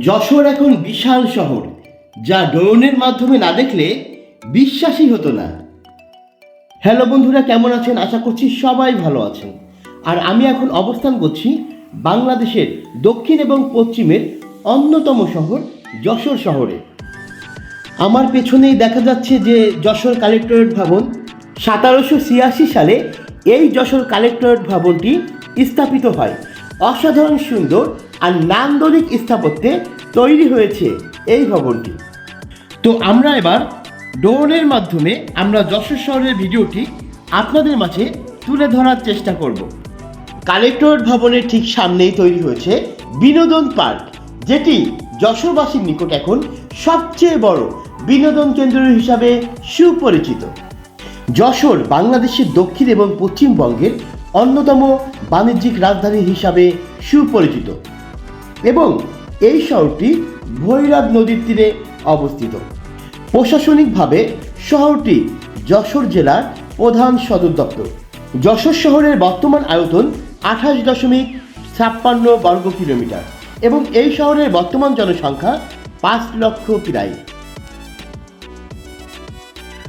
যশোর এখন বিশাল শহর, যা ড্রোনের মাধ্যমে না দেখলে বিশ্বাসই হতো না। হ্যালো বন্ধুরা, কেমন আছেন? আশা করছি সবাই ভালো আছেন। আর আমি এখন অবস্থান করছি বাংলাদেশের দক্ষিণ এবং পশ্চিমের অন্যতম শহর, যশোর শহরে। আমার পেছনেই দেখা যাচ্ছে যে যশোর কালেক্টরেট ভবন, সতেরোশো ছিয়াশি সালে এই যশোর কালেক্টরেট ভবনটি স্থাপিত হয়। অসাধারণ, সুন্দর আর নান্দনিক স্থাপত্যে তৈরি হয়েছে এই ভবনটি। তো আমরা এবার ড্রোনের মাধ্যমে আমরা যশোর শহরের ভিডিওটি আপনাদের মাঝে তুলে ধরার চেষ্টা করব। কালেক্টরেট ভবনের ঠিক সামনেই তৈরি হয়েছে বিনোদন পার্ক, যেটি যশোরবাসীর নিকট এখন সবচেয়ে বড় বিনোদন কেন্দ্র হিসাবে সুপরিচিত। যশোর বাংলাদেশের দক্ষিণ এবং পশ্চিমবঙ্গের অন্যতম বাণিজ্যিক রাজধানী হিসাবে সুপরিচিত। এবং এই শহরটি ভৈরব নদীর তীরে অবস্থিত। প্রশাসনিকভাবে শহরটি যশোর জেলার প্রধান সদর দপ্তর। যশোর শহরের বর্তমান আয়তন আঠাশ দশমিক ছাপ্পান্ন বর্গ কিলোমিটার এবং এই শহরের বর্তমান জনসংখ্যা পাঁচ লক্ষ প্রায়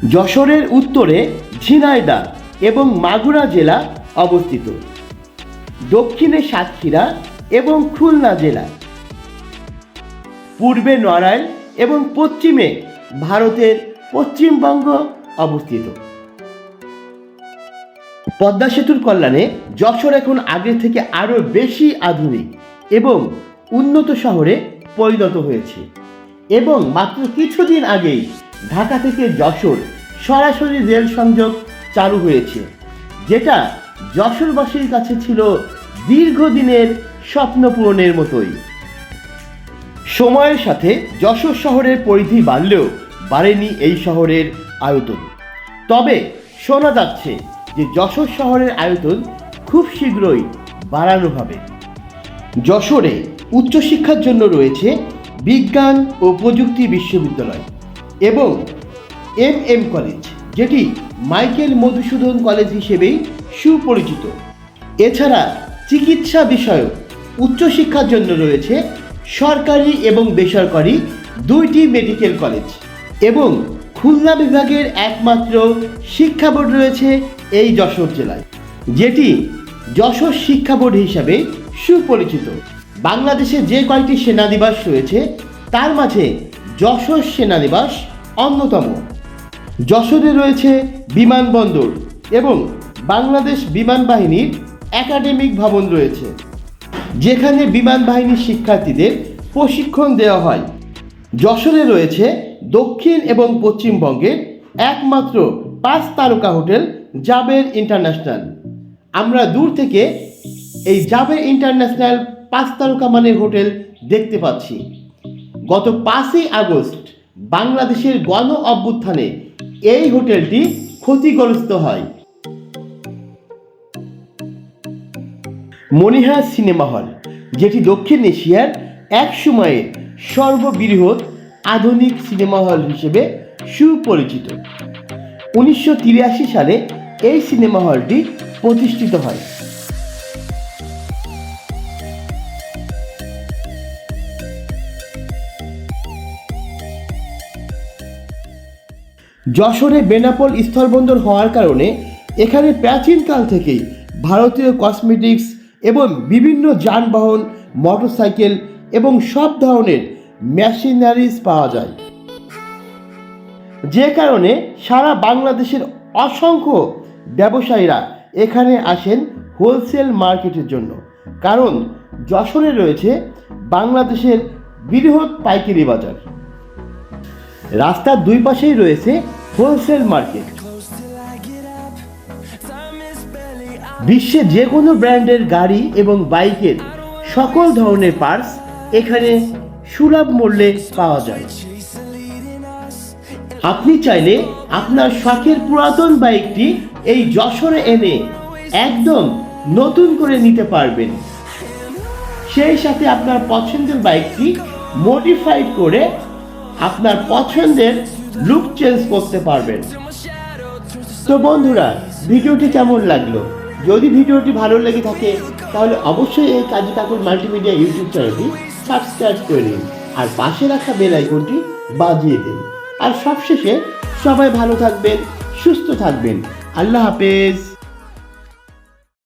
যশোরের উত্তরে ঝিনাইদা এবং মাগুরা জেলা অবস্থিত। দক্ষিণে সাতক্ষীরা এবং খুলনা জেলা। পূর্বে নড়াইল এবং পশ্চিমে ভারতের পশ্চিমবঙ্গ অবস্থিত। পদ্মা সেতুর কল্যাণে যশোর এখন আগের থেকে আরও বেশি আধুনিক এবং উন্নত শহরে পরিণত হয়েছে। এবং মাত্র কিছুদিন আগেই ঢাকা থেকে যশোর সরাসরি রেল সংযোগ চালু হয়েছে, যেটা যশোরবাসীর কাছে ছিল দীর্ঘদিনের স্বপ্ন পূরণের মতোই। সময়ের সাথে যশোর শহরের পরিধি বাড়লেও বাড়েনি এই শহরের আয়তন। তবে শোনা যাচ্ছে যে যশোর শহরের আয়তন খুব শীঘ্রই বাড়ানো হবে। যশোরে উচ্চশিক্ষার জন্য রয়েছে বিজ্ঞান ও প্রযুক্তি বিশ্ববিদ্যালয় এবং এম এম কলেজ, যেটি মাইকেল মধুসূদন কলেজ হিসেবেই সুপরিচিত। এছাড়া চিকিৎসা বিষয়ক উচ্চশিক্ষার জন্য রয়েছে সরকারি এবং বেসরকারি দুইটি মেডিকেল কলেজ এবং খুলনা বিভাগের একমাত্র শিক্ষা বোর্ড রয়েছে এই যশোর জেলায়, যেটি যশোর শিক্ষা বোর্ড হিসাবে সুপরিচিত। বাংলাদেশে যে কয়েকটি সেনানিবাস রয়েছে, তার মাঝে যশোর সেনানিবাস অন্যতম। যশোরে রয়েছে বিমানবন্দর এবং বাংলাদেশ বিমান বাহিনীর একাডেমিক ভবন রয়েছে, যেখানে বিমান বাহিনীর শিক্ষার্থীদের প্রশিক্ষণ দেওয়া হয়। যশোরে রয়েছে দক্ষিণ এবং পশ্চিমবঙ্গের একমাত্র পাঁচ তারকা হোটেল জাবের ইন্টারন্যাশনাল। আমরা দূর থেকে এই জাবের ইন্টারন্যাশনাল পাঁচ তারকা মানের হোটেল দেখতে পাচ্ছি। গত পাঁচই আগস্ট বাংলাদেশের গণ অভ্যুত্থানে এই হোটেলটি ক্ষতিগ্রস্ত হয়। মনিহার সিনেমা হল, যেটি দক্ষিণ এশিয়ার এক সময়ের সর্ববৃহৎ আধুনিক সিনেমা হল হিসেবে সুপরিচিত। উনিশশো তিরাশি সালে এই সিনেমা হলটি প্রতিষ্ঠিত হয়। যশোরে বেনাপোল স্থলবন্দর হওয়ার কারণে এখানে প্রাচীনকাল থেকেই ভারতীয় কসমেটিক্স এবং বিভিন্ন যানবাহন, মোটরসাইকেল এবং সব ধরনের মেশিনারিজ পাওয়া যায়। যে কারণে সারা বাংলাদেশের অসংখ্য ব্যবসায়ীরা এখানে আসেন হোলসেল মার্কেটের জন্য। কারণ যশোরে রয়েছে বাংলাদেশের বৃহৎ পাইকারি বাজার। রাস্তার দুই পাশেই রয়েছে হোলসেল মার্কেট। বিশ্বে যে কোনো ব্র্যান্ডের গাড়ি এবং বাইকের সকল ধরনের পার্টস এখানে সুলভ মূল্যে পাওয়া যায়। আপনি চাইলে আপনার শখের পুরাতন বাইকটি এই যশোরে এনে একদম নতুন করে নিতে পারবেন। সেই সাথে আপনার পছন্দের বাইকটি মডিফাইড করে আপনার পছন্দের লুক চেঞ্জ করতে পারবেন। তো বন্ধুরা, ভিডিওটি কেমন লাগল? যদি ভিডিওটি ভালো লেগে থাকে, তাহলে অবশ্যই এই কাজী কাকুর মাল্টিমিডিয়া ইউটিউব চ্যানেলটি সাবস্ক্রাইব করে নিন আর পাশে রাখা বেল আইকনটি বাজিয়ে দিন। আর সবশেষে সবাই ভালো থাকবেন, সুস্থ থাকবেন। আল্লাহ হাফেজ।